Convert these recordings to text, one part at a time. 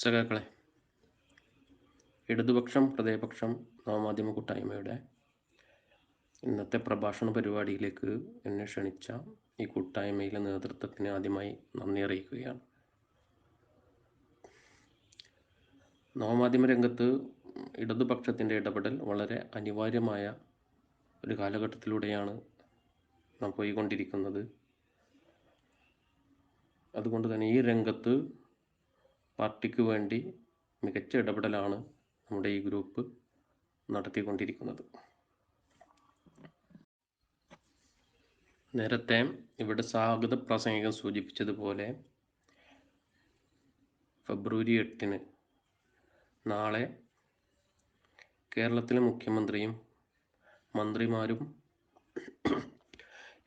സഖാക്കളെ ഇടതുപക്ഷം ഹൃദയപക്ഷം നവമാധ്യമ കൂട്ടായ്മയുടെ ഇന്നത്തെ പ്രഭാഷണ പരിപാടിയിലേക്ക് എന്നെ ക്ഷണിച്ച ഈ കൂട്ടായ്മയിലെ നേതൃത്വത്തിന് ആദ്യമായി നന്ദി അറിയിക്കുകയാണ്. നവമാധ്യമ രംഗത്ത് ഇടതുപക്ഷത്തിന്റെ ഇടപെടൽ വളരെ അനിവാര്യമായ ഒരു കാലഘട്ടത്തിലൂടെയാണ് നാം പോയിക്കൊണ്ടിരിക്കുന്നത്. അതുകൊണ്ട് തന്നെ ഈ രംഗത്ത് പാർട്ടിക്ക് വേണ്ടി മികച്ച ഇടപെടലാണ് നമ്മുടെ ഈ ഗ്രൂപ്പ് നടത്തിക്കൊണ്ടിരിക്കുന്നത്. നേരത്തെ ഇവിടെ സ്വാഗത പ്രസംഗികൻ സൂചിപ്പിച്ചതുപോലെ ഫെബ്രുവരി എട്ടിന് നാളെ കേരളത്തിലെ മുഖ്യമന്ത്രിയും മന്ത്രിമാരും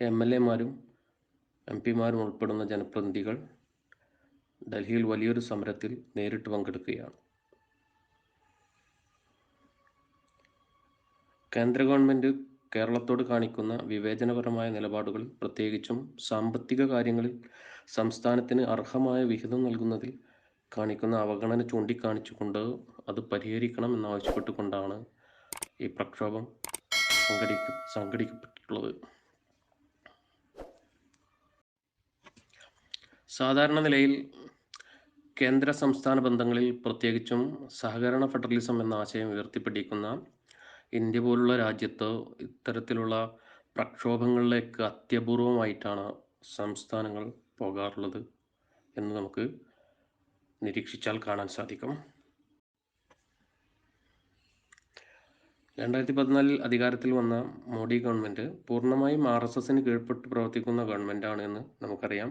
എം എൽ എമാരും എം പിമാരും ഉൾപ്പെടുന്ന ജനപ്രതിനിധികൾ ഡൽഹിയിൽ വലിയൊരു സമരത്തിൽ നേരിട്ട് പങ്കെടുക്കുകയാണ്. കേന്ദ്ര ഗവൺമെന്റ് കേരളത്തോട് കാണിക്കുന്ന വിവേചനപരമായ നിലപാടുകൾ പ്രത്യേകിച്ചും സാമ്പത്തിക കാര്യങ്ങളിൽ സംസ്ഥാനത്തിന് അർഹമായ വിഹിതം നൽകുന്നതിൽ കാണിക്കുന്ന അവഗണന ചൂണ്ടിക്കാണിച്ചുകൊണ്ട് അത് പരിഹരിക്കണം എന്നാവശ്യപ്പെട്ടുകൊണ്ടാണ് ഈ പ്രക്ഷോഭം സംഘടിക്ക സംഘടിക്കപ്പെട്ടിട്ടുള്ളത്. സാധാരണ നിലയിൽ കേന്ദ്ര സംസ്ഥാന ബന്ധങ്ങളിൽ പ്രത്യേകിച്ചും സഹകരണ ഫെഡറലിസം എന്ന ആശയം ഉയർത്തിപ്പിടിക്കുന്ന ഇന്ത്യ പോലുള്ള രാജ്യത്ത് ഇത്തരത്തിലുള്ള പ്രക്ഷോഭങ്ങളിലേക്ക് അത്യപൂർവമായിട്ടാണ് സംസ്ഥാനങ്ങൾ പോകാറുള്ളത് എന്ന് നമുക്ക് നിരീക്ഷിച്ചാൽ കാണാൻ സാധിക്കും. രണ്ടായിരത്തി പതിനാലിൽ അധികാരത്തിൽ വന്ന മോഡി ഗവൺമെന്റ് പൂർണമായും ആർ എസ് എസിന് കീഴ്പ്പെട്ട് പ്രവർത്തിക്കുന്ന ഗവൺമെന്റാണ് എന്ന് നമുക്കറിയാം.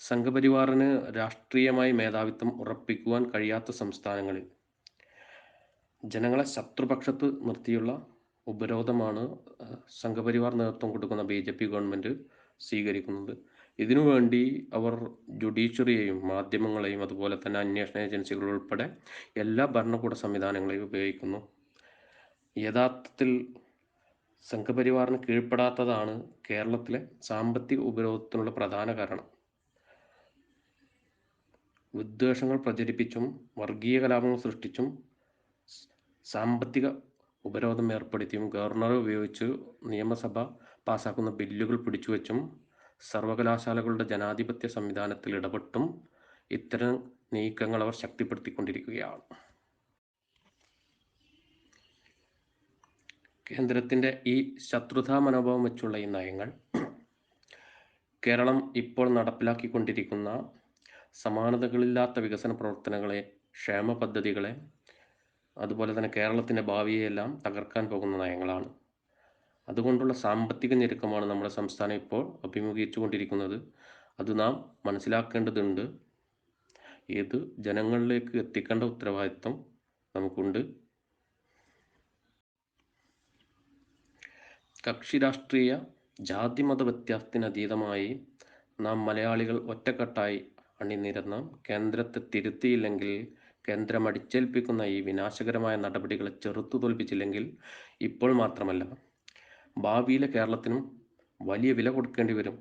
സംഘപരിവാറിന് രാഷ്ട്രീയമായി മേധാവിത്വം ഉറപ്പിക്കുവാൻ കഴിയാത്ത സംസ്ഥാനങ്ങളിൽ. ജനങ്ങളെ ശത്രുപക്ഷത്ത് നിർത്തിയുള്ള ഉപരോധമാണ് സംഘപരിവാർ നേതൃത്വം കൊടുക്കുന്ന ബി ജെ പി ഗവൺമെന്റ് സ്വീകരിക്കുന്നത്. ഇതിനുവേണ്ടി അവർ ജുഡീഷ്യറിയെയും മാധ്യമങ്ങളെയും അതുപോലെ തന്നെ അന്വേഷണ ഏജൻസികൾ ഉൾപ്പെടെ എല്ലാ ഭരണകൂട സംവിധാനങ്ങളെയും ഉപയോഗിക്കുന്നു. യഥാർത്ഥത്തിൽ സംഘപരിവാറിന് കീഴ്പ്പെടാത്തതാണ് കേരളത്തിലെ സാമ്പത്തിക ഉപരോധത്തിനുള്ള പ്രധാന കാരണം. വിദ്വേഷങ്ങൾ പ്രചരിപ്പിച്ചും വർഗീയ കലാപങ്ങൾ സൃഷ്ടിച്ചും സാമ്പത്തിക ഉപരോധം ഏർപ്പെടുത്തിയും ഗവർണറെ ഉപയോഗിച്ച് നിയമസഭ പാസാക്കുന്ന ബില്ലുകൾ പിടിച്ചുവെച്ചും സർവകലാശാലകളുടെ ജനാധിപത്യ സംവിധാനത്തിൽ ഇടപെട്ടും ഇത്തരം നീക്കങ്ങൾ അവർ ശക്തിപ്പെടുത്തിക്കൊണ്ടിരിക്കുകയാണ്. കേന്ദ്രത്തിന്റെ ഈ ശത്രുതാ മനോഭാവം വെച്ചുള്ള ഈ നയങ്ങൾ കേരളം ഇപ്പോൾ നടപ്പിലാക്കിക്കൊണ്ടിരിക്കുന്ന സമാനതകളില്ലാത്ത വികസന പ്രവർത്തനങ്ങളെ ക്ഷേമ പദ്ധതികളെ അതുപോലെ തന്നെ കേരളത്തിന്റെ ഭാവിയെല്ലാം തകർക്കാൻ പോകുന്ന നയങ്ങളാണ്. അതുകൊണ്ടുള്ള സാമ്പത്തിക ഞെരുക്കമാണ് നമ്മുടെ സംസ്ഥാനം ഇപ്പോൾ അഭിമുഖീകരിച്ചു കൊണ്ടിരിക്കുന്നത് അത് നാം മനസ്സിലാക്കേണ്ടതുണ്ട്. ഏത് ജനങ്ങളിലേക്ക് എത്തിക്കേണ്ട ഉത്തരവാദിത്വം നമുക്കുണ്ട്. കക്ഷി രാഷ്ട്രീയ ജാതിമത വ്യത്യാസത്തിന് അതീതമായി നാം മലയാളികൾ ഒറ്റക്കെട്ടായി അണിനിരന്ന് കേന്ദ്രത്തെ തിരുത്തിയില്ലെങ്കിൽ കേന്ദ്രം അടിച്ചേൽപ്പിക്കുന്ന ഈ വിനാശകരമായ നടപടികളെ ചെറുത്തു തോൽപ്പിച്ചില്ലെങ്കിൽ ഇപ്പോൾ മാത്രമല്ല ഭാവിയിലെ കേരളത്തിനും വലിയ വില കൊടുക്കേണ്ടി വരും.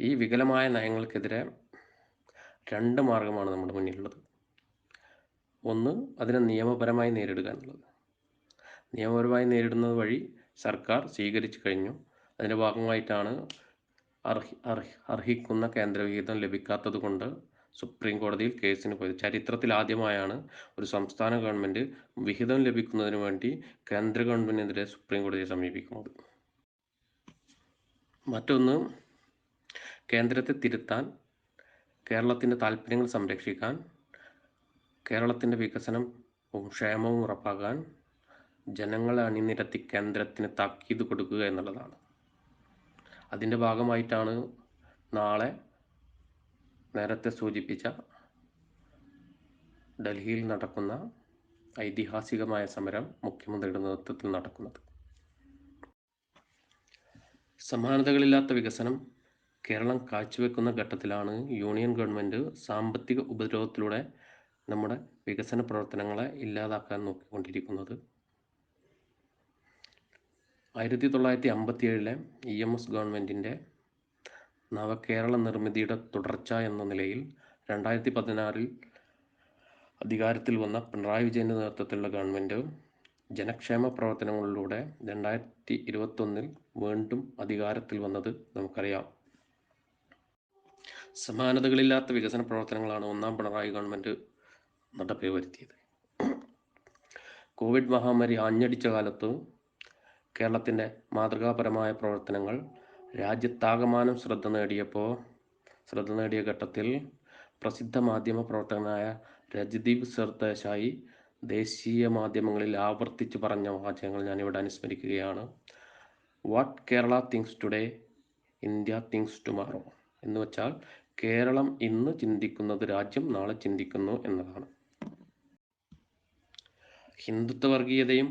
ഈ വികലമായ നയങ്ങൾക്കെതിരെ രണ്ട് മാർഗമാണ് നമ്മുടെ മുന്നിലുള്ളത്. ഒന്ന് അതിനെ നിയമപരമായി നേരിടുക എന്നുള്ളത്. നിയമപരമായി നേരിടുന്നത് വഴി സർക്കാർ സ്വീകരിച്ചു കഴിഞ്ഞു. അതിന്റെ ഭാഗമായിട്ടാണ് അർഹി അർഹി അർഹിക്കുന്ന കേന്ദ്രവിഹിതം ലഭിക്കാത്തത് കൊണ്ട് സുപ്രീം കോടതിയിൽ കേസിന് പോയത്. ചരിത്രത്തിൽ ആദ്യമായാണ് ഒരു സംസ്ഥാന ഗവൺമെന്റ് വിഹിതം ലഭിക്കുന്നതിന് വേണ്ടി കേന്ദ്ര ഗവൺമെന്റിനെതിരെ സുപ്രീം കോടതിയെ സമീപിക്കുന്നത്. മറ്റൊന്ന് കേന്ദ്രത്തെ തിരുത്താൻ കേരളത്തിന്റെ താല്പര്യങ്ങൾ സംരക്ഷിക്കാൻ കേരളത്തിന്റെ വികസനം ക്ഷേമവും ഉറപ്പാക്കാൻ ജനങ്ങളെ അണിനിരത്തി കേന്ദ്രത്തിന് താക്കീത് കൊടുക്കുക എന്നുള്ളതാണ്. അതിന്റെ ഭാഗമായിട്ടാണ് നാളെ നേരത്തെ സൂചിപ്പിച്ച ഡൽഹിയിൽ നടക്കുന്ന ഐതിഹാസികമായ സമരം മുഖ്യമന്ത്രിയുടെ നേതൃത്വത്തിൽ നടക്കുന്നത്. സമാനതകളില്ലാത്ത വികസനം കേരളം കാഴ്ചവെക്കുന്ന ഘട്ടത്തിലാണ് യൂണിയൻ ഗവൺമെന്റ് സാമ്പത്തിക ഉപദ്രവത്തിലൂടെ നമ്മുടെ വികസന പ്രവർത്തനങ്ങളെ ഇല്ലാതാക്കാൻ നോക്കിക്കൊണ്ടിരിക്കുന്നത്. ആയിരത്തി തൊള്ളായിരത്തി അമ്പത്തി ഏഴിലെ ഇ എം എസ് ഗവൺമെന്റിന്റെ നവകേരള നിർമ്മിതിയുടെ തുടർച്ച എന്ന നിലയിൽ രണ്ടായിരത്തി പതിനാറിൽ അധികാരത്തിൽ വന്ന പിണറായി വിജയന്റെ നേതൃത്വത്തിലുള്ള ഗവൺമെന്റ് ജനക്ഷേമ പ്രവർത്തനങ്ങളിലൂടെ രണ്ടായിരത്തി ഇരുപത്തൊന്നിൽ വീണ്ടും അധികാരത്തിൽ വന്നത് നമുക്കറിയാം. സമാനതകളില്ലാത്ത വികസന പ്രവർത്തനങ്ങളാണ് ഒന്നാം പിണറായി ഗവൺമെന്റ് നടപ്പിൽ വരുത്തിയത് കോവിഡ് മഹാമാരി ആഞ്ഞടിച്ച കാലത്ത് കേരളത്തിന്റെ മാതൃകാപരമായ പ്രവർത്തനങ്ങൾ രാജ്യത്താകമാനം ശ്രദ്ധ നേടിയപ്പോൾ ശ്രദ്ധ നേടിയ ഘട്ടത്തിൽ പ്രസിദ്ധ മാധ്യമ പ്രവർത്തകനായ രജദീപ് സർദേശായി ദേശീയ മാധ്യമങ്ങളിൽ ആവർത്തിച്ച് പറഞ്ഞ വാചകങ്ങൾ ഞാനിവിടെ അനുസ്മരിക്കുകയാണ്. What Kerala thinks today India thinks tomorrow എന്ന് വെച്ചാൽ കേരളം ഇന്ന് ചിന്തിക്കുന്നത് രാജ്യം നാളെ ചിന്തിക്കുന്നു എന്നതാണ്. ഹിന്ദുത്വ വർഗീയതയും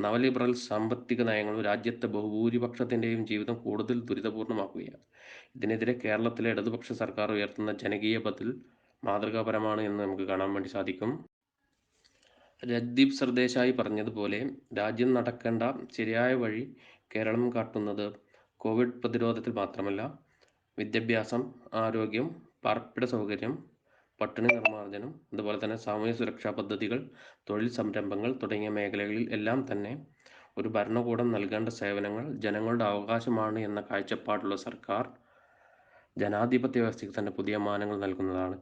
നവലിബറൽ സാമ്പത്തിക നയങ്ങളും രാജ്യത്തെ ബഹുഭൂരിപക്ഷത്തിന്റെയും ജീവിതം കൂടുതൽ ദുരിതപൂർണമാക്കുകയാണ് ഇതിനെതിരെ കേരളത്തിലെ ഇടതുപക്ഷ സർക്കാർ ഉയർത്തുന്ന ജനകീയ ബദൽ മാതൃകാപരമാണ് എന്ന് നമുക്ക് കാണാൻ വേണ്ടി സാധിക്കും. രജ്ദീപ് സർദേശായി പറഞ്ഞതുപോലെ രാജ്യം നടക്കേണ്ട ശരിയായ വഴി കേരളം കാട്ടുന്നത് കോവിഡ് പ്രതിരോധത്തിൽ മാത്രമല്ല വിദ്യാഭ്യാസം ആരോഗ്യം പാർപ്പിട സൗകര്യം പട്ടിണി നിർമ്മാർജനം അതുപോലെ തന്നെ സാമൂഹ്യ സുരക്ഷാ പദ്ധതികൾ തൊഴിൽ സംരംഭങ്ങൾ തുടങ്ങിയ മേഖലകളിൽ എല്ലാം തന്നെ ഒരു ഭരണകൂടം നൽകേണ്ട സേവനങ്ങൾ ജനങ്ങളുടെ അവകാശമാണ് എന്ന കാഴ്ചപ്പാടുള്ള സർക്കാർ ജനാധിപത്യ വ്യവസ്ഥയ്ക്ക് തന്നെ പുതിയ മാനങ്ങൾ നൽകുന്നതാണ്.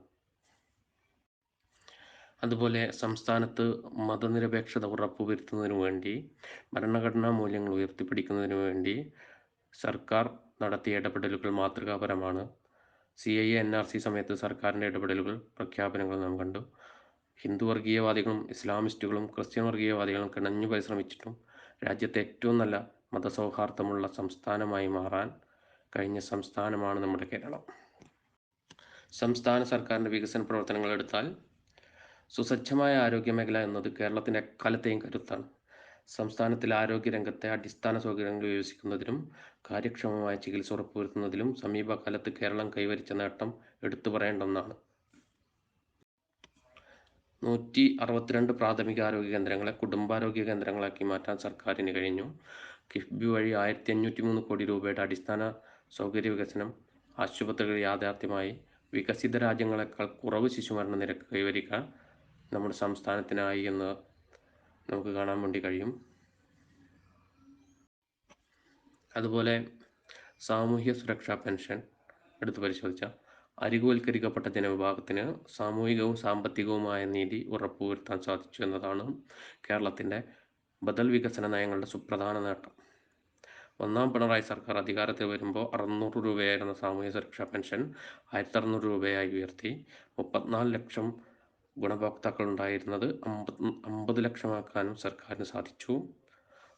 അതുപോലെ സംസ്ഥാനത്ത് മതനിരപേക്ഷത ഉറപ്പുവരുത്തുന്നതിനു വേണ്ടി ഭരണഘടനാ മൂല്യങ്ങൾ ഉയർത്തിപ്പിടിക്കുന്നതിനു വേണ്ടി സർക്കാർ നടത്തിയ ഇടപെടലുകൾ മാതൃകാപരമാണ്. C I N R C സമയത്ത് സർക്കാരിന്റെ ഇടപെടലുകൾ പ്രഖ്യാപനങ്ങൾ നാം കണ്ടു. ഹിന്ദു വർഗീയവാദികളും ഇസ്ലാമിസ്റ്റുകളും ക്രിസ്ത്യൻ വർഗീയവാദികളും കിണഞ്ഞു പരിശ്രമിച്ചിട്ടും രാജ്യത്തെ ഏറ്റവും നല്ല മതസൗഹാർദ്ദമുള്ള സംസ്ഥാനമായി മാറാൻ കഴിഞ്ഞ സംസ്ഥാനമാണ് നമ്മുടെ കേരളം. സംസ്ഥാന സർക്കാരിന്റെ വികസന പ്രവർത്തനങ്ങൾ എടുത്താൽ സുസജ്ജമായ ആരോഗ്യ മേഖല എന്നത് കേരളത്തിന്റെ എക്കാലത്തെയും കരുത്താണ്. സംസ്ഥാനത്തിലെ ആരോഗ്യ രംഗത്തെ അടിസ്ഥാന സൗകര്യങ്ങൾ വികസിക്കുന്നതിനും കാര്യക്ഷമമായ ചികിത്സ ഉറപ്പുവരുത്തുന്നതിലും സമീപകാലത്ത് കേരളം കൈവരിച്ച നേട്ടം എടുത്തു പറയേണ്ട ഒന്നാണ്. നൂറ്റി അറുപത്തിരണ്ട് പ്രാഥമിക ആരോഗ്യ കേന്ദ്രങ്ങളെ കുടുംബാരോഗ്യ കേന്ദ്രങ്ങളാക്കി മാറ്റാൻ സർക്കാരിന് കഴിഞ്ഞു. കിഫ്ബി വഴി ആയിരത്തി അഞ്ഞൂറ്റി മൂന്ന് കോടി രൂപയുടെ അടിസ്ഥാന സൗകര്യ വികസനം ആശുപത്രികൾ യാഥാർത്ഥ്യമായി വികസിത രാജ്യങ്ങളെക്കാൾ കുറവ് ശിശുമരണ നിരക്ക് കൈവരിക്കാൻ നമ്മുടെ സംസ്ഥാനത്തിനായി എന്ന് നമുക്ക് കാണാൻ വേണ്ടി കഴിയും. അതുപോലെ സാമൂഹ്യ സുരക്ഷാ പെൻഷൻ എടുത്തു പരിശോധിച്ച അരികുവൽക്കരിക്കപ്പെട്ട ജനവിഭാഗത്തിന് സാമൂഹികവും സാമ്പത്തികവുമായ നീതി ഉറപ്പുവരുത്താൻ സാധിച്ചു എന്നതാണ് കേരളത്തിന്റെ ബദൽ വികസന നയങ്ങളുടെ സുപ്രധാന നേട്ടം. ഒന്നാം പിണറായി സർക്കാർ അധികാരത്തിൽ വരുമ്പോൾ അറുന്നൂറ് രൂപയായിരുന്ന സാമൂഹ്യ സുരക്ഷാ പെൻഷൻ ആയിരത്തി അറുന്നൂറ് രൂപയായി ഉയർത്തി മുപ്പത്തിനാല് ലക്ഷം ഗുണഭോക്താക്കൾ ഉണ്ടായിരുന്നത് അമ്പത് അമ്പത് ലക്ഷമാക്കാനും സർക്കാരിന് സാധിച്ചു.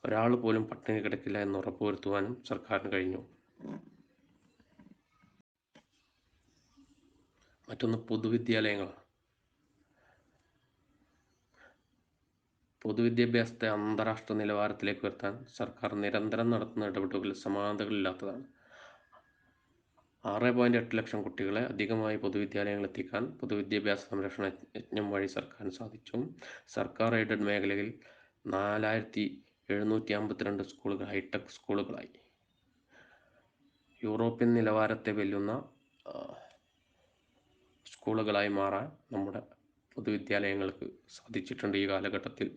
ഒരാൾ പോലും പട്ടിണി കിടക്കില്ല എന്ന് ഉറപ്പുവരുത്തുവാനും സർക്കാരിന് കഴിഞ്ഞു. മറ്റൊന്ന് പൊതുവിദ്യാലയങ്ങൾ പൊതുവിദ്യാഭ്യാസത്തെ അന്താരാഷ്ട്ര നിലവാരത്തിലേക്ക് ഉയർത്താൻ സർക്കാർ നിരന്തരം നടത്തുന്ന ഇടപെടലുകൾ സമാനതകളില്ലാത്തതാണ്. ആറ് പോയിന്റ് എട്ട് ലക്ഷം കുട്ടികളെ അധികമായി പൊതുവിദ്യാലയങ്ങളിൽ എത്തിക്കാൻ പൊതുവിദ്യാഭ്യാസ സംരക്ഷണ യജ്ഞം വഴി സർക്കാരിന് സാധിച്ചു. സർക്കാർ എയ്ഡഡ് മേഖലയിൽ നാലായിരത്തി എഴുന്നൂറ്റി അമ്പത്തിരണ്ട് സ്കൂളുകൾ ഹൈടെക് സ്കൂളുകളായി. യൂറോപ്യൻ നിലവാരത്തെ വെല്ലുന്ന സ്കൂളുകളായി മാറാൻ നമ്മുടെ പൊതുവിദ്യാലയങ്ങൾക്ക് സാധിച്ചിട്ടുണ്ട് ഈ കാലഘട്ടത്തിൽ.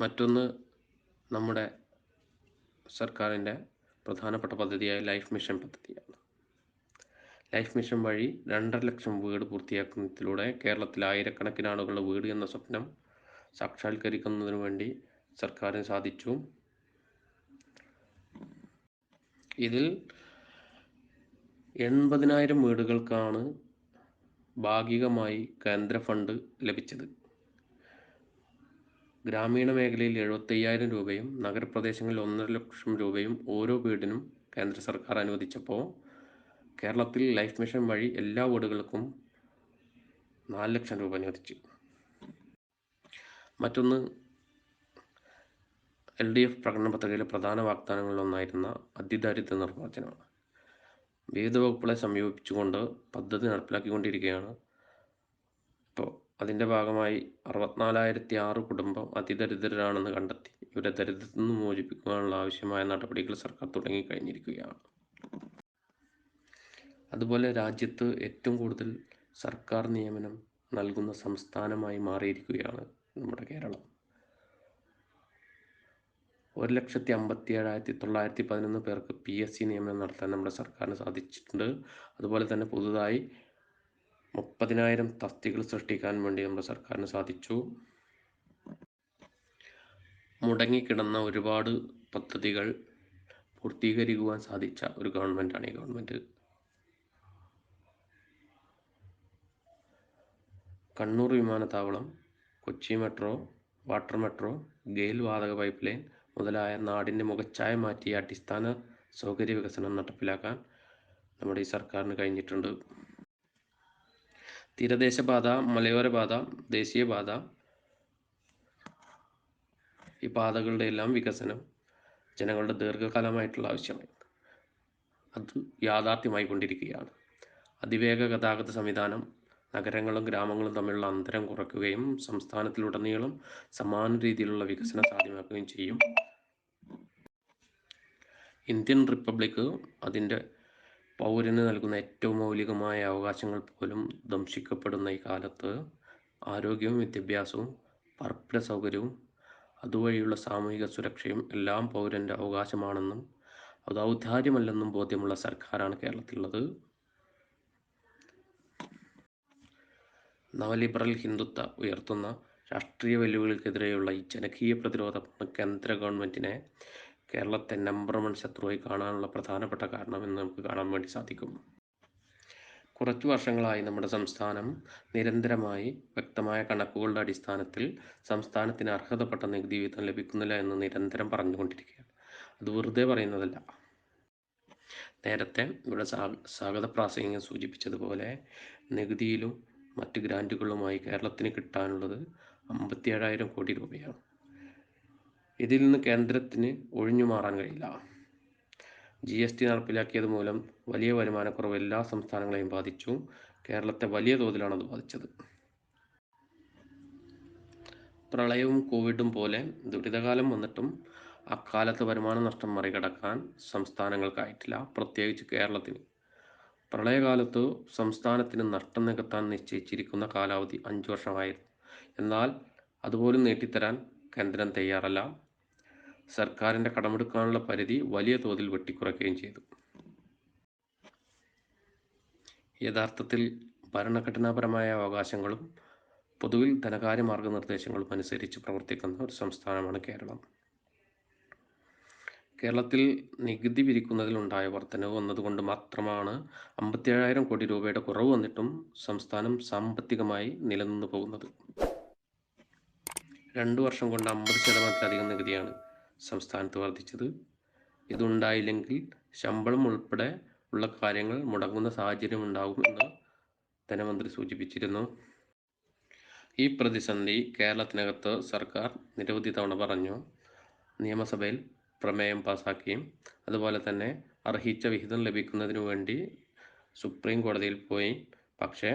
മറ്റൊന്ന് നമ്മുടെ സർക്കാരിന്റെ പ്രധാനപ്പെട്ട പദ്ധതിയായ ലൈഫ് മിഷൻ പദ്ധതിയാണ്. ലൈഫ് മിഷൻ വഴി രണ്ടര ലക്ഷം വീട് പൂർത്തിയാക്കുന്നതിലൂടെ കേരളത്തിലെ ആയിരക്കണക്കിന് ആളുകളുടെ വീട് എന്ന സ്വപ്നം സാക്ഷാത്കരിക്കുന്നതിന് വേണ്ടി സർക്കാരിന് സാധിച്ചു. ഇതിൽ എൺപതിനായിരം വീടുകൾക്കാണ് ഭാഗികമായി കേന്ദ്ര ഫണ്ട് ലഭിച്ചത്. ഗ്രാമീണ മേഖലയിൽ എഴുപത്തയ്യായിരം രൂപയും നഗരപ്രദേശങ്ങളിൽ ഒന്നര ലക്ഷം രൂപയും ഓരോ വീടിനും കേന്ദ്ര സർക്കാർ അനുവദിച്ചപ്പോൾ കേരളത്തിൽ ലൈഫ് മിഷൻ വഴി എല്ലാ വീടുകൾക്കും നാല് ലക്ഷം രൂപ അനുവദിച്ചു. മറ്റൊന്ന് എൽ ഡി എഫ് പ്രകടന പത്രികയിലെ പ്രധാന വാഗ്ദാനങ്ങളിലൊന്നായിരുന്ന അതിദാരിദ്ര്യ നിർമ്മാർജനമാണ് വിവിധ വകുപ്പുകളെ സമീപിച്ചുകൊണ്ട് പദ്ധതി നടപ്പിലാക്കിക്കൊണ്ടിരിക്കുകയാണ്. ഇപ്പോൾ അതിന്റെ ഭാഗമായി അറുപത്തിനാലായിരത്തി ആറ് കുടുംബം അതിദരിദ്രരാണെന്ന് കണ്ടെത്തി. ഇവരെ ദരിദ്രത്തിൽ നിന്ന് മോചിപ്പിക്കുവാനുള്ള ആവശ്യമായ നടപടികൾ സർക്കാർ തുടങ്ങി കഴിഞ്ഞിരിക്കുകയാണ് അതുപോലെ രാജ്യത്ത് ഏറ്റവും കൂടുതൽ സർക്കാർ നിയമനം നൽകുന്ന സംസ്ഥാനമായി മാറിയിരിക്കുകയാണ് നമ്മുടെ കേരളം. ഒരു ലക്ഷത്തി അമ്പത്തി ഏഴായിരത്തി തൊള്ളായിരത്തി പതിനൊന്ന് പേർക്ക് പി എസ് സി നിയമനം നടത്താൻ നമ്മുടെ സർക്കാരിന് സാധിച്ചിട്ടുണ്ട്. അതുപോലെ തന്നെ പുതുതായി മുപ്പതിനായിരം തസ്തികൾ സൃഷ്ടിക്കാൻ വേണ്ടി നമ്മുടെ സർക്കാരിന് സാധിച്ചു. മുടങ്ങിക്കിടന്ന ഒരുപാട് പദ്ധതികൾ പൂർത്തീകരിക്കുവാൻ സാധിച്ച ഒരു ഗവൺമെന്റാണ് ഈ ഗവൺമെന്റ് കണ്ണൂർ വിമാനത്താവളം Kochi metro water metro GAIL വാതക പൈപ്പ് ലൈൻ മുതലായ നാടിന്റെ മുഖച്ഛായ മാറ്റിയ അടിസ്ഥാന സൗകര്യ വികസനം നടപ്പിലാക്കാൻ നമ്മുടെ ഈ സർക്കാരിന് കഴിഞ്ഞിട്ടുണ്ട്. തീരദേശപാത മലയോര പാത ദേശീയപാത ഈ പാതകളുടെ എല്ലാം വികസനം ജനങ്ങളുടെ ദീർഘകാലമായിട്ടുള്ള ആവശ്യമാണ് അത് യാഥാർത്ഥ്യമായി കൊണ്ടിരിക്കുകയാണ്. അതിവേഗ ഗതാഗത സംവിധാനം നഗരങ്ങളും ഗ്രാമങ്ങളും തമ്മിലുള്ള അന്തരം കുറയ്ക്കുകയും സംസ്ഥാനത്തിലുടനീളം സമാന രീതിയിലുള്ള വികസനം സാധ്യമാക്കുകയും ചെയ്യും. ഇന്ത്യൻ റിപ്പബ്ലിക് അതിന്റെ പൗരന് നൽകുന്ന ഏറ്റവും മൗലികമായ അവകാശങ്ങൾ പോലും ദംശിക്കപ്പെടുന്ന ഈ കാലത്ത് ആരോഗ്യവും വിദ്യാഭ്യാസവും പാർപ്പിട സൗകര്യവും അതുവഴിയുള്ള സാമൂഹിക സുരക്ഷയും എല്ലാം പൗരന്റെ അവകാശമാണെന്നും അത് ഔദാര്യമല്ലെന്നും ബോധ്യമുള്ള സർക്കാരാണ് കേരളത്തിലുള്ളത്. നവലിബറൽ ഹിന്ദുത്വ ഉയർത്തുന്ന രാഷ്ട്രീയ വെല്ലുവിളികൾക്കെതിരെയുള്ള ഈ ജനകീയ പ്രതിരോധം കേന്ദ്ര ഗവൺമെന്റിനെ കേരളത്തെ നമ്പർ വൺ ശത്രുവായി കാണാനുള്ള പ്രധാനപ്പെട്ട കാരണമെന്ന് നമുക്ക് കാണാൻ വേണ്ടി സാധിക്കും. കുറച്ചു വർഷങ്ങളായി നമ്മുടെ സംസ്ഥാനം നിരന്തരമായി വ്യക്തമായ കണക്കുകളുടെ അടിസ്ഥാനത്തിൽ സംസ്ഥാനത്തിന് അർഹതപ്പെട്ട നികുതി വിഹിതം ലഭിക്കുന്നില്ല എന്ന് നിരന്തരം പറഞ്ഞുകൊണ്ടിരിക്കുകയാണ്. അത് വെറുതെ പറയുന്നതല്ല. നേരത്തെ ഇവിടെ സ്വാഗത പ്രാസംഗികം സൂചിപ്പിച്ചതുപോലെ നികുതിയിലും മറ്റ് ഗ്രാന്റുകളുമായി കേരളത്തിന് കിട്ടാനുള്ളത് അമ്പത്തിയേഴായിരം കോടി രൂപയാണ്. ഇതിൽ നിന്ന് കേന്ദ്രത്തിന് ഒഴിഞ്ഞു മാറാൻ കഴിയില്ല. ജി എസ് ടി നടപ്പിലാക്കിയത് മൂലം വലിയ വരുമാനക്കുറവ് എല്ലാ സംസ്ഥാനങ്ങളെയും ബാധിച്ചു. കേരളത്തെ വലിയ തോതിലാണ് അത് ബാധിച്ചത്. പ്രളയവും കോവിഡും പോലെ ദുരിതകാലം വന്നിട്ടും അക്കാലത്ത് വരുമാന നഷ്ടം മറികടക്കാൻ സംസ്ഥാനങ്ങൾക്കായിട്ടില്ല പ്രത്യേകിച്ച് കേരളത്തിന്. പ്രളയകാലത്ത് സംസ്ഥാനത്തിന് നഷ്ടം നികത്താൻ നിശ്ചയിച്ചിരിക്കുന്ന കാലാവധി അഞ്ച് വർഷമായിരുന്നു. എന്നാൽ അതുപോലും നീട്ടിത്തരാൻ കേന്ദ്രം തയ്യാറല്ല. സർക്കാരിന്റെ കടമെടുക്കാനുള്ള പരിധി വലിയ തോതിൽ വെട്ടിക്കുറയ്ക്കുകയും ചെയ്തു. യഥാർത്ഥത്തിൽ ഭരണഘടനാപരമായ അവകാശങ്ങളും പൊതുവിൽ ധനകാര്യ മാർഗനിർദ്ദേശങ്ങളും അനുസരിച്ച് പ്രവർത്തിക്കുന്ന ഒരു സംസ്ഥാനമാണ് കേരളം. കേരളത്തിൽ നികുതി പിരിക്കുന്നതിലുണ്ടായ വർധനവ് വന്നതുകൊണ്ട് മാത്രമാണ് അമ്പത്തിയേഴായിരം കോടി രൂപയുടെ കുറവ് വന്നിട്ടും സംസ്ഥാനം സാമ്പത്തികമായി നിലനിന്നു പോകുന്നത്. രണ്ടു വർഷം കൊണ്ട് അമ്പത് ശതമാനത്തിലധികം നികുതിയാണ് സംസ്ഥാനത്ത് വർദ്ധിച്ചത്. ഇതുണ്ടായില്ലെങ്കിൽ ശമ്പളം ഉൾപ്പെടെ ഉള്ള കാര്യങ്ങൾ മുടങ്ങുന്ന സാഹചര്യം ഉണ്ടാകുമെന്ന് ധനമന്ത്രി സൂചിപ്പിച്ചിരുന്നു. ഈ പ്രതിസന്ധി കേരളത്തിനകത്ത് സർക്കാർ നിരവധി തവണ പറഞ്ഞു. നിയമസഭയിൽ പ്രമേയം പാസാക്കുകയും അതുപോലെ തന്നെ അർഹിച്ച വിഹിതം ലഭിക്കുന്നതിനു വേണ്ടി സുപ്രീം കോടതിയിൽ പോയി. പക്ഷേ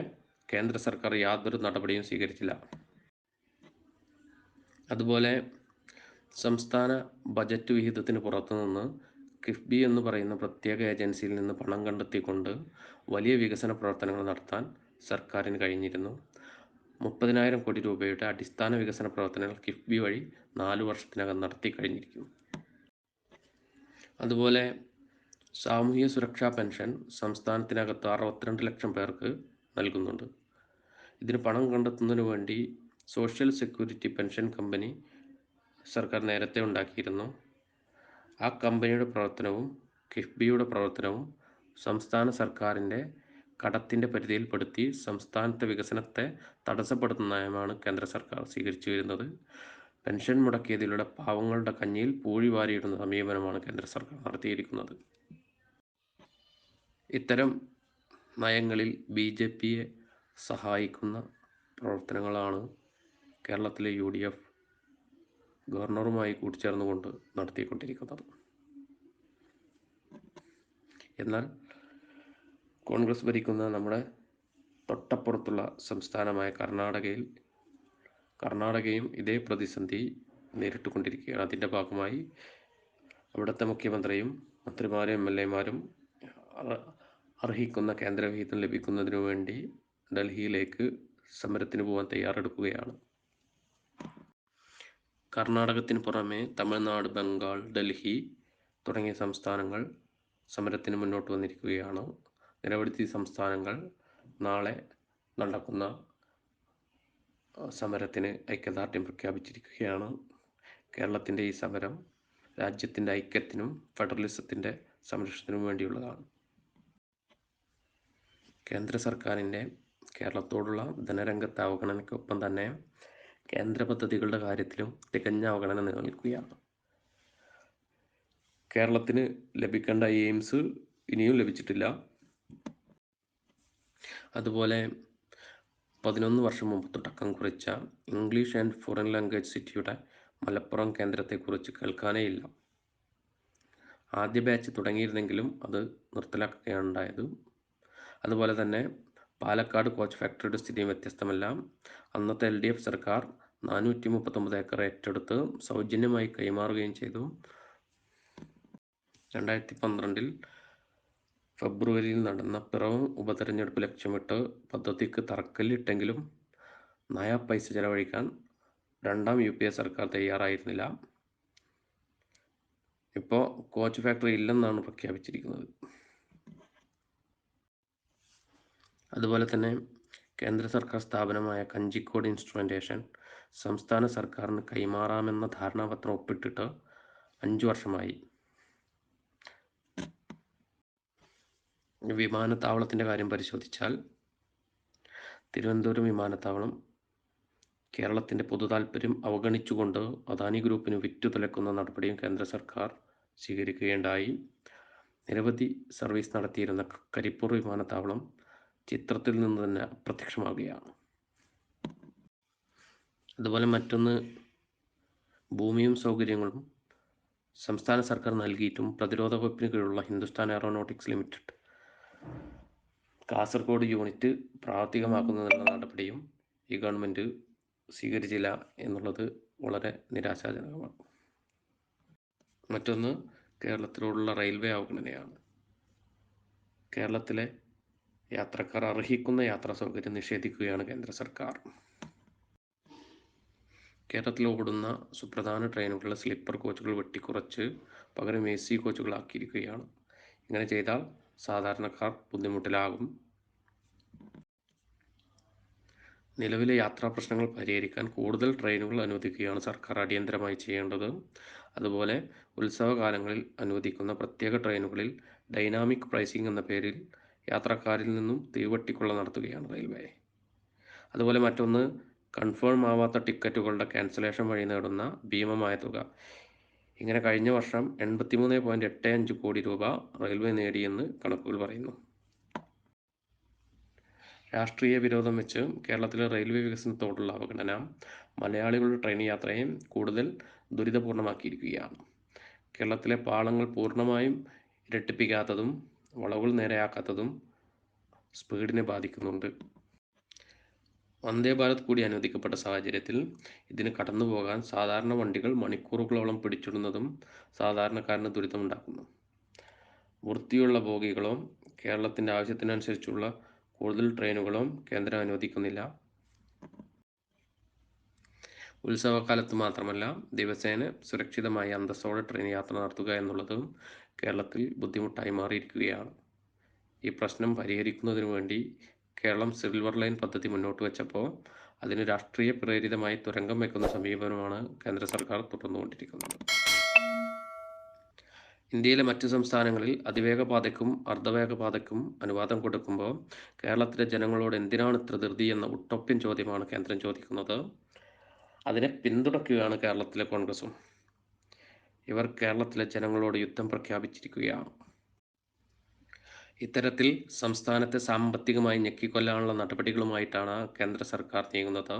കേന്ദ്ര സർക്കാർ യാതൊരു നടപടിയും സ്വീകരിച്ചില്ല. അതുപോലെ സംസ്ഥാന ബജറ്റ് വിഹിതത്തിന് പുറത്തുനിന്ന് കിഫ്ബി എന്ന് പറയുന്ന പ്രത്യേക ഏജൻസിയിൽ നിന്ന് പണം കണ്ടെത്തിക്കൊണ്ട് വലിയ വികസന പ്രവർത്തനങ്ങൾ നടത്താൻ സർക്കാരിന് കഴിഞ്ഞിരുന്നു. മുപ്പതിനായിരം കോടി രൂപയുടെ അടിസ്ഥാന വികസന പ്രവർത്തനങ്ങൾ കിഫ്ബി വഴി നാല് വർഷത്തിനകം നടത്തി കഴിഞ്ഞിരിക്കുന്നു. അതുപോലെ സാമൂഹ്യ സുരക്ഷാ പെൻഷൻ സംസ്ഥാനത്തിനകത്ത് അറുപത്തിരണ്ട് ലക്ഷം പേർക്ക് നൽകുന്നുണ്ട്. ഇതിന് പണം കണ്ടെത്തുന്നതിന് വേണ്ടി സോഷ്യൽ സെക്യൂരിറ്റി പെൻഷൻ കമ്പനി സർക്കാർ നേരത്തെ ഉണ്ടാക്കിയിരുന്നു. ആ കമ്പനിയുടെ പ്രവർത്തനവും കിഫ്ബിയുടെ പ്രവർത്തനവും സംസ്ഥാന സർക്കാരിന്റെ കടത്തിന്റെ പരിധിയിൽപ്പെടുത്തി സംസ്ഥാനത്തെ വികസനത്തെ തടസ്സപ്പെടുത്തുന്ന നയമാണ് കേന്ദ്ര സർക്കാർ സ്വീകരിച്ചു വരുന്നത്. പെൻഷൻ മുടക്കിയതിലൂടെ പാവങ്ങളുടെ കഞ്ഞിയിൽ പൂഴി വാരിയിടുന്ന സമീപനമാണ് കേന്ദ്ര സർക്കാർ നടത്തിയിരിക്കുന്നത്. ഇത്തരം നയങ്ങളിൽ ബി ജെ പിയെ സഹായിക്കുന്ന പ്രവർത്തനങ്ങളാണ് കേരളത്തിലെ യു ഡി എഫ് ഗവർണറുമായി കൂട്ടിച്ചേർന്നുകൊണ്ട് നടത്തിക്കൊണ്ടിരിക്കുന്നത്. എന്നാൽ കോൺഗ്രസ് ഭരിക്കുന്ന നമ്മുടെ തൊട്ടപ്പുറത്തുള്ള സംസ്ഥാനമായ കർണാടകയിൽ കർണാടകയും ഇതേ പ്രതിസന്ധി നേരിട്ടുകൊണ്ടിരിക്കുകയാണ്. അതിന്റെ ഭാഗമായി അവിടുത്തെ മുഖ്യമന്ത്രിയും മന്ത്രിമാരും എം എൽ എമാരും അർഹിക്കുന്ന കേന്ദ്രവിഹിതം ലഭിക്കുന്നതിനു വേണ്ടി ഡൽഹിയിലേക്ക് സമരത്തിന് പോകാൻ തയ്യാറെടുക്കുകയാണ്. കർണാടകത്തിന് പുറമെ തമിഴ്നാട് ബംഗാൾ ഡൽഹി തുടങ്ങിയ സംസ്ഥാനങ്ങൾ സമരത്തിന് മുന്നോട്ട് വന്നിരിക്കുകയാണ്. നിരവധി സംസ്ഥാനങ്ങൾ നാളെ നടക്കുന്ന സമരത്തിന് ഐക്യദാർഢ്യം പ്രഖ്യാപിച്ചിരിക്കുകയാണ്. കേരളത്തിന്റെ ഈ സമരം രാജ്യത്തിന്റെ ഐക്യത്തിനും ഫെഡറലിസത്തിന്റെ സംരക്ഷണത്തിനും വേണ്ടിയുള്ളതാണ്. കേന്ദ്ര സർക്കാരിന്റെ കേരളത്തോടുള്ള ധനരംഗത്തെ അവഗണനയ്ക്കൊപ്പം തന്നെ കേന്ദ്ര പദ്ധതികളുടെ കാര്യത്തിലും തികഞ്ഞ അവഗണന നിലനിൽക്കുകയാണ്. കേരളത്തിന് ലഭിക്കേണ്ട എയിംസ് ഇനിയും ലഭിച്ചിട്ടില്ല. അതുപോലെ പതിനൊന്ന് വർഷം മുമ്പ് തുടക്കം കുറിച്ച ഇംഗ്ലീഷ് ആൻഡ് ഫോറിൻ ലാംഗ്വേജ് സിറ്റിയുടെ മലപ്പുറം കേന്ദ്രത്തെക്കുറിച്ച് കേൾക്കാനേ ഇല്ല. ആദ്യ ബാച്ച് തുടങ്ങിയിരുന്നെങ്കിലും അത് നിർത്തലാക്കുകയാണ് ഉണ്ടായത് അതുപോലെ തന്നെ പാലക്കാട് കോച്ച് ഫാക്ടറിയുടെ സ്ഥിതിയും വ്യത്യസ്തമല്ല. അന്നത്തെ എൽ ഡി എഫ് സർക്കാർ നാനൂറ്റി മുപ്പത്തൊമ്പത് ഏക്കർ ഏറ്റെടുത്ത് സൗജന്യമായി കൈമാറുകയും ചെയ്തു. രണ്ടായിരത്തി പന്ത്രണ്ടിൽ ഫെബ്രുവരിയിൽ നടന്ന പിറവം ഉപതെരഞ്ഞെടുപ്പ് ലക്ഷ്യമിട്ട് പദ്ധതിക്ക് തറക്കല്ലിട്ടെങ്കിലും നയ പൈസ ചെലവഴിക്കാൻ രണ്ടാം യു പി എ സർക്കാർ തയ്യാറായിരുന്നില്ല. ഇപ്പോൾ കോച്ച് ഫാക്ടറി ഇല്ലെന്നാണ് പ്രഖ്യാപിച്ചിരിക്കുന്നത്. അതുപോലെ തന്നെ കേന്ദ്ര സർക്കാർ സ്ഥാപനമായ കഞ്ചിക്കോട് ഇൻസ്ട്രുമെന്റേഷൻ സംസ്ഥാന സർക്കാരിന് കൈമാറാമെന്ന ധാരണാപത്രം ഒപ്പിട്ടിട്ട് അഞ്ചു വർഷമായി. വിമാനത്താവളത്തിന്റെ കാര്യം പരിശോധിച്ചാൽ തിരുവനന്തപുരം വിമാനത്താവളം കേരളത്തിന്റെ പൊതു താൽപ്പര്യം അവഗണിച്ചുകൊണ്ട് അദാനി ഗ്രൂപ്പിന് വിറ്റു തുലക്കുന്ന നടപടിയും കേന്ദ്ര സർക്കാർ സ്വീകരിക്കുകയുണ്ടായി. നിരവധി സർവീസ് നടത്തിയിരുന്ന കരിപ്പൂർ വിമാനത്താവളം ചിത്രത്തിൽ നിന്ന് തന്നെ പ്രത്യക്ഷമാവുകയാണ്. അതുപോലെ മറ്റൊന്ന് ഭൂമിയും സൗകര്യങ്ങളും സംസ്ഥാന സർക്കാർ നൽകിയിട്ടും പ്രതിരോധ വകുപ്പിന് കീഴിലുള്ള Hindustan aeronautics limited Kasaragod unit പ്രാവർത്തികമാക്കുന്നതിനുള്ള നടപടിയും ഈ ഗവൺമെന്റ് സ്വീകരിച്ചില്ല എന്നുള്ളത് വളരെ നിരാശാജനകമാണ്. മറ്റൊന്ന് കേരളത്തിലുള്ള റെയിൽവേ അവഗണനയാണ്. കേരളത്തിലെ യാത്രക്കാർ അർഹിക്കുന്ന യാത്രാ സൗകര്യം നിഷേധിക്കുകയാണ് കേന്ദ്ര സർക്കാർ. കേരളത്തിൽ ഓടുന്ന സുപ്രധാന ട്രെയിനുകളിലെ സ്ലീപ്പർ കോച്ചുകൾ വെട്ടിക്കുറച്ച് പകരം എ സി കോച്ചുകളാക്കിയിരിക്കുകയാണ്. ഇങ്ങനെ ചെയ്താൽ സാധാരണക്കാർ ബുദ്ധിമുട്ടിലാകും. നിലവിലെ യാത്രാ പ്രശ്നങ്ങൾ പരിഹരിക്കാൻ കൂടുതൽ ട്രെയിനുകൾ അനുവദിക്കുകയാണ് സർക്കാർ അടിയന്തരമായി ചെയ്യേണ്ടത്. അതുപോലെ ഉത്സവകാലങ്ങളിൽ അനുവദിക്കുന്ന പ്രത്യേക ട്രെയിനുകളിൽ ഡൈനാമിക് പ്രൈസിംഗ് എന്ന പേരിൽ യാത്രക്കാരിൽ നിന്നും തീവട്ടിക്കൊള്ള നടത്തുകയാണ് റെയിൽവേ. അതുപോലെ മറ്റൊന്ന് കൺഫേം ആവാത്ത ടിക്കറ്റുകളുടെ ക്യാൻസലേഷൻ വഴി നേടുന്ന ഭീമമായ തുക. ഇങ്ങനെ കഴിഞ്ഞ വർഷം എൺപത്തിമൂന്ന് പോയിന്റ് എട്ട് അഞ്ച് കോടി രൂപ റെയിൽവേ നേടിയെന്ന് കണക്കുകൾ പറയുന്നു. രാഷ്ട്രീയ വിരോധം വെച്ച് കേരളത്തിലെ റെയിൽവേ വികസനത്തോടുള്ള അവഗണന മലയാളികളുടെ ട്രെയിൻ യാത്രയെ കൂടുതൽ ദുരിതപൂർണമാക്കിയിരിക്കുകയാണ്. കേരളത്തിലെ പാളങ്ങൾ പൂർണമായും ഇരട്ടിപ്പിക്കാത്തതും വളവുകൾ നേരെയാക്കാത്തതും സ്പീഡിനെ ബാധിക്കുന്നുണ്ട്. വന്ദേ ഭാരത് കൂടി അനുവദിക്കപ്പെട്ട സാഹചര്യത്തിൽ ഇതിന് കടന്നു പോകാൻ സാധാരണ വണ്ടികൾ മണിക്കൂറുകളോളം പിടിച്ചിടുന്നതും സാധാരണക്കാരന് ദുരിതമുണ്ടാക്കുന്നു. വൃത്തിയുള്ള ബോഗികളോ കേരളത്തിന്റെ ആവശ്യത്തിനനുസരിച്ചുള്ള കൂടുതൽ ട്രെയിനുകളും കേന്ദ്രം അനുവദിക്കുന്നില്ല. ഉത്സവകാലത്ത് മാത്രമല്ല ദിവസേന സുരക്ഷിതമായി അന്തസ്സോടെ ട്രെയിൻ യാത്ര നടത്തുക എന്നുള്ളതും കേരളത്തിൽ ബുദ്ധിമുട്ടായി മാറിയിരിക്കുകയാണ്. ഈ പ്രശ്നം പരിഹരിക്കുന്നതിനു വേണ്ടി കേരളം സിൽവർ ലൈൻ പദ്ധതി മുന്നോട്ട് വെച്ചപ്പോൾ അതിന് രാഷ്ട്രീയ പ്രേരിതമായി തുരങ്കം വയ്ക്കുന്ന സമീപനമാണ് കേന്ദ്ര സർക്കാർ തുടർന്നുകൊണ്ടിരിക്കുന്നത്. ഇന്ത്യയിലെ മറ്റു സംസ്ഥാനങ്ങളിൽ അതിവേഗ പാതയ്ക്കും അർദ്ധവേഗ പാതയ്ക്കും അനുവാദം കൊടുക്കുമ്പോൾ കേരളത്തിലെ ജനങ്ങളോട് എന്തിനാണ് ഇത്ര ധൃതി എന്ന ഉട്ടോപ്യൻ ചോദ്യമാണ് കേന്ദ്രം ചോദിക്കുന്നത്. അതിനെ പിന്തുണയ്ക്കുകയാണ് കേരളത്തിലെ കോൺഗ്രസും. ഇവർ കേരളത്തിലെ ജനങ്ങളോട് യുദ്ധം പ്രഖ്യാപിച്ചിരിക്കുകയാണ്. ഇത്തരത്തിൽ സംസ്ഥാനത്തെ സാമ്പത്തികമായി ഞെക്കിക്കൊല്ലാനുള്ള നടപടികളുമായിട്ടാണ് കേന്ദ്ര സർക്കാർ നീങ്ങുന്നത്.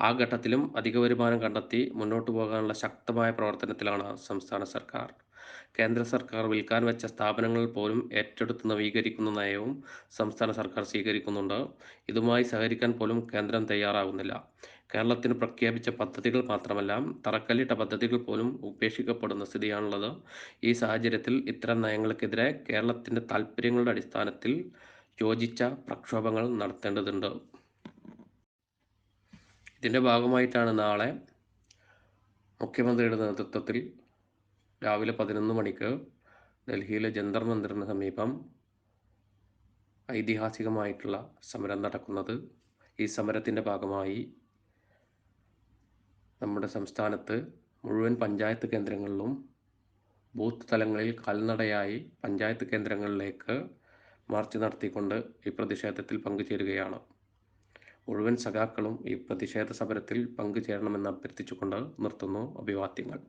ആ ഘട്ടത്തിലും അധിക വരുമാനം കണ്ടെത്തി മുന്നോട്ടു പോകാനുള്ള ശക്തമായ പ്രവർത്തനത്തിലാണ് സംസ്ഥാന സർക്കാർ. കേന്ദ്ര സർക്കാർ വിൽക്കാൻ വെച്ച സ്ഥാപനങ്ങൾ പോലും ഏറ്റെടുത്ത് നവീകരിക്കുന്ന നയവും സംസ്ഥാന സർക്കാർ സ്വീകരിക്കുന്നുണ്ട്. ഇതുമായി സഹകരിക്കാൻ പോലും കേന്ദ്രം തയ്യാറാകുന്നില്ല കേരളത്തിന് പ്രഖ്യാപിച്ച പദ്ധതികൾ മാത്രമല്ല തറക്കല്ലിട്ട പദ്ധതികൾ പോലും ഉപേക്ഷിക്കപ്പെടുന്ന സ്ഥിതിയാണുള്ളത്. ഈ സാഹചര്യത്തിൽ ഇത്തരം നയങ്ങൾക്കെതിരെ കേരളത്തിന്റെ താല്പര്യങ്ങളുടെ അടിസ്ഥാനത്തിൽ യോജിച്ച പ്രക്ഷോഭങ്ങൾ നടത്തേണ്ടതുണ്ട്. ഇതിന്റെ ഭാഗമായിട്ടാണ് നാളെ മുഖ്യമന്ത്രിയുടെ നേതൃത്വത്തിൽ രാവിലെ പതിനൊന്ന് മണിക്ക് ഡൽഹിയിലെ ജന്തർ മന്ദിറിന് സമീപം ഐതിഹാസികമായിട്ടുള്ള സമരം നടക്കുന്നത്. ഈ സമരത്തിന്റെ ഭാഗമായി നമ്മുടെ സംസ്ഥാനത്ത് മുഴുവൻ പഞ്ചായത്ത് കേന്ദ്രങ്ങളിലും ബൂത്ത് തലങ്ങളിൽ കാൽനടയായി പഞ്ചായത്ത് കേന്ദ്രങ്ങളിലേക്ക് മാർച്ച് നടത്തിക്കൊണ്ട് ഈ പ്രതിഷേധത്തിൽ പങ്കുചേരുകയാണ്. മുഴുവൻ സഖാക്കളും ഈ പ്രതിഷേധ സമരത്തിൽ പങ്കുചേരണമെന്ന് അഭ്യർത്ഥിച്ചുകൊണ്ട് നിർത്തുന്നു അഭിവാദ്യങ്ങൾ.